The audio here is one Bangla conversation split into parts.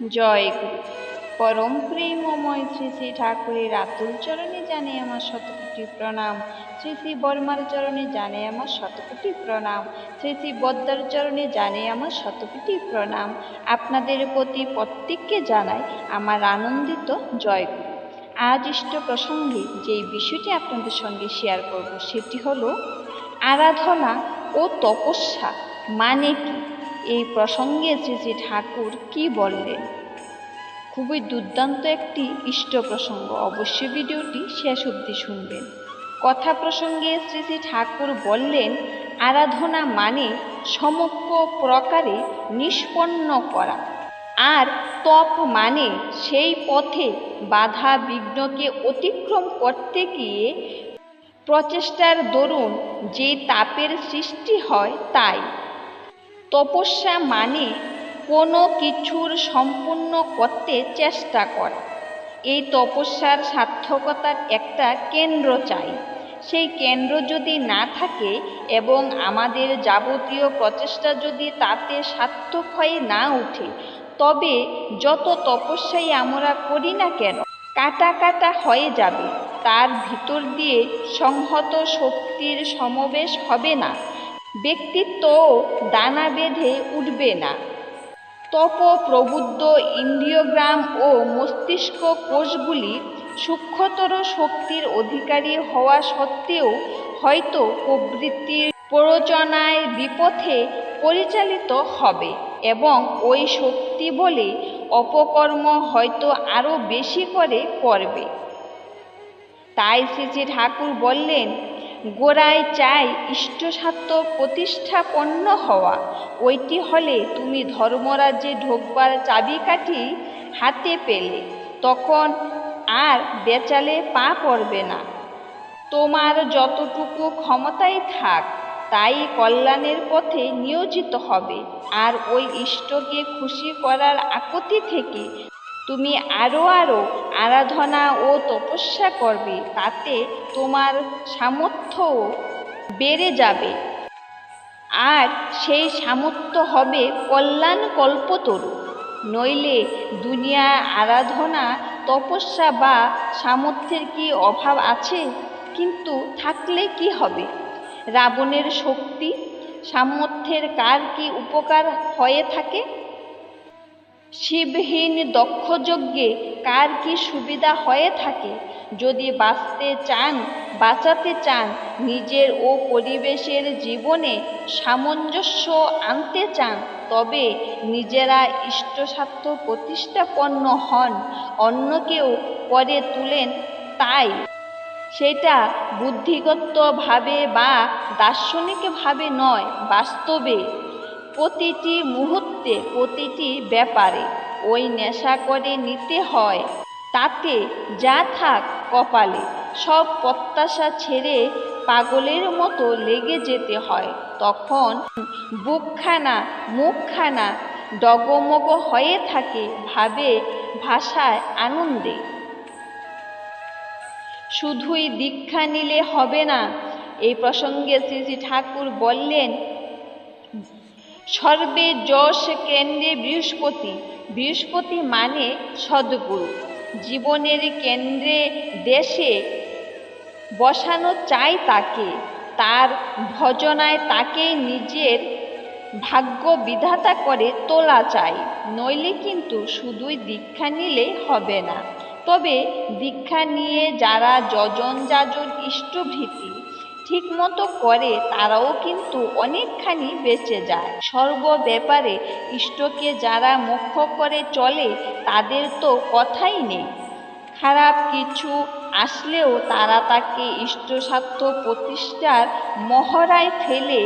জয় গুরু পরম প্রেমময় শ্রী শ্রী ঠাকুরের আতুল চরণে জানে আমার শতকোটি প্রণাম। শ্রী শ্রী বর্মার চরণে জানে আমার শতকোটি প্রণাম। শ্রী শ্রী বদ্দার চরণে জানে আমার শতকোটি প্রণাম। আপনাদের প্রতি প্রত্যেককে জানাই আমার আনন্দিত জয় গুরু আজ ইষ্ট প্রসঙ্গে যেই বিষয়টি আপনাদের সঙ্গে শেয়ার করব, সেটি হলো আরাধনা ও তপস্যা মানে কি? এই প্রসঙ্গে শ্রী শ্রী ঠাকুর কি বললেন? খুবই দুর্দান্ত একটি ইষ্ট প্রসঙ্গ অবশ্যই ভিডিওটি শেষ অবধি শুনবেন। কথা প্রসঙ্গে শ্রী শ্রী ঠাকুর বললেন, আরাধনা মানে সমগ্র প্রকারে নিষ্পন্ন করা। আর তপ মানে সেই পথে বাধা বিঘ্নকে অতিক্রম করতে গিয়ে প্রচেষ্টার দরুন যে তাপের সৃষ্টি হয় তাই। তপস্যা মানে কোনো কিছুর সম্পূর্ণ করতে চেষ্টা করা। এই তপস্যার সার্থকতার একটা কেন্দ্র চাই। সেই কেন্দ্র যদি না থাকে এবং আমাদের যাবতীয় প্রচেষ্টা যদি তাতে সার্থক হয়ে না উঠে তবে যত তপস্যাই আমরা করি না কেন, কাটা কাটা হয়ে যাবে। তার ভিতর দিয়ে সংহত শক্তির সমাবেশ হবে না। ব্যক্তিত্বও দানা বেঁধে উঠবে না। তপ প্রবুদ্ধ ইন্দ্রিয়গ্রাম ও মস্তিষ্ক কোষগুলি সূক্ষ্মতর শক্তির অধিকারী হওয়া সত্ত্বেও হয়তো প্রবৃত্তির প্ররোচনায় বিপথে পরিচালিত হবে এবং ওই শক্তি বলে অপকর্ম হয়তো আরও বেশি করে করবে তাই শ্রীজি ঠাকুর বললেন গোড়ায় চাই ইষ্টসাধ্য প্রতিষ্ঠাপন্ন হওয়া। ওইটি হলে তুমি ধর্মরাজ্যে ঢোকবার চাবিকাঠি হাতে পেলে। তখন আর বেচালে পা পড়বে না। তোমার যতটুকু ক্ষমতাই থাক, তাই কল্যাণের পথে নিয়োজিত হবে। আর ওই ইষ্টকে খুশি করার আকতি থেকে তুমি আরও আরও আরাধনা ও তপস্যা করবে, তাতে তোমার সামর্থ্যও বেড়ে যাবে। আর সেই সামর্থ্য হবে কল্যাণ কল্পতরু নইলে দুনিয়া আরাধনা, তপস্যা বা সামর্থ্যের কি অভাব আছে? কিন্তু থাকলে কি হবে? রাবণের শক্তি, সামর্থ্যের কার কি উপকার হয়ে থাকে? শিবহীন দক্ষযজ্ঞে কার কি সুবিধা হয়ে থাকে? যদি বাঁচতে চান, বাঁচাতে চান, নিজের ও পরিবেশের জীবনে সামঞ্জস্য আনতে চান, তবে নিজেরা ইষ্টস্বার্থ প্রতিষ্ঠাপন্ন হন অন্যকেও করে তুলেন তাই। সেটা বুদ্ধিগতভাবে বা দার্শনিকভাবে নয়, বাস্তবে। প্রতিটি মুহূর্তে, প্রতিটি ব্যাপারে ওই নেশা করে নিতে হয়। তাতে যা থাক কপালে, সব প্রত্যাশা ছেড়ে পাগলের মতো লেগে যেতে হয়। তখন বুকখানা, মুখখানা ডগমগ হয়ে থাকে ভাবে ভাষায় আনন্দে। শুধুই দীক্ষা নিলে হবে না এই প্রসঙ্গে শ্রী শ্রী ঠাকুর বললেন সর্বে যশ কেন্দ্রে বৃহস্পতি। বৃহস্পতি মানে সদ্গুরু। জীবনের কেন্দ্রে দেশে বসানো চাই তাকে। তার ভজনায় তাকে নিজের ভাগ্য বিধাতা করে তোলা চাই। নইলে কিন্তু শুধুই দীক্ষা নিলে হবে না। তবে দীক্ষা নিয়ে যারা যজন যাজন ইষ্টভীতি ঠিক মতো করে, তারাও কিন্তু অনেকখানি বেঁচে যায়। সর্ব ব্যাপারে ইষ্টকে যারা মুখ্য করে চলে, তাদের তো কথাই নেই। খারাপ কিছু আসলেও তারা তাকে ইষ্টস্বার্থ প্রতিষ্ঠার মহড়ায় ফেলে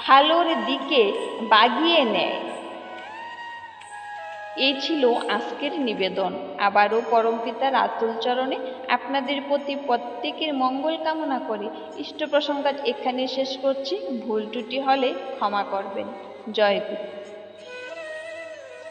ভালোর দিকে বাগিয়ে নেয়। এই ছিল আজকের নিবেদন। আবারও পরমপিতার আতুল চরণে আপনাদের প্রতি প্রত্যেকের মঙ্গল কামনা করে। ইষ্ট প্রসঙ্গ এখানে শেষ করছি। ভুল ত্রুটি হলে ক্ষমা করবেন। জয় গুরু।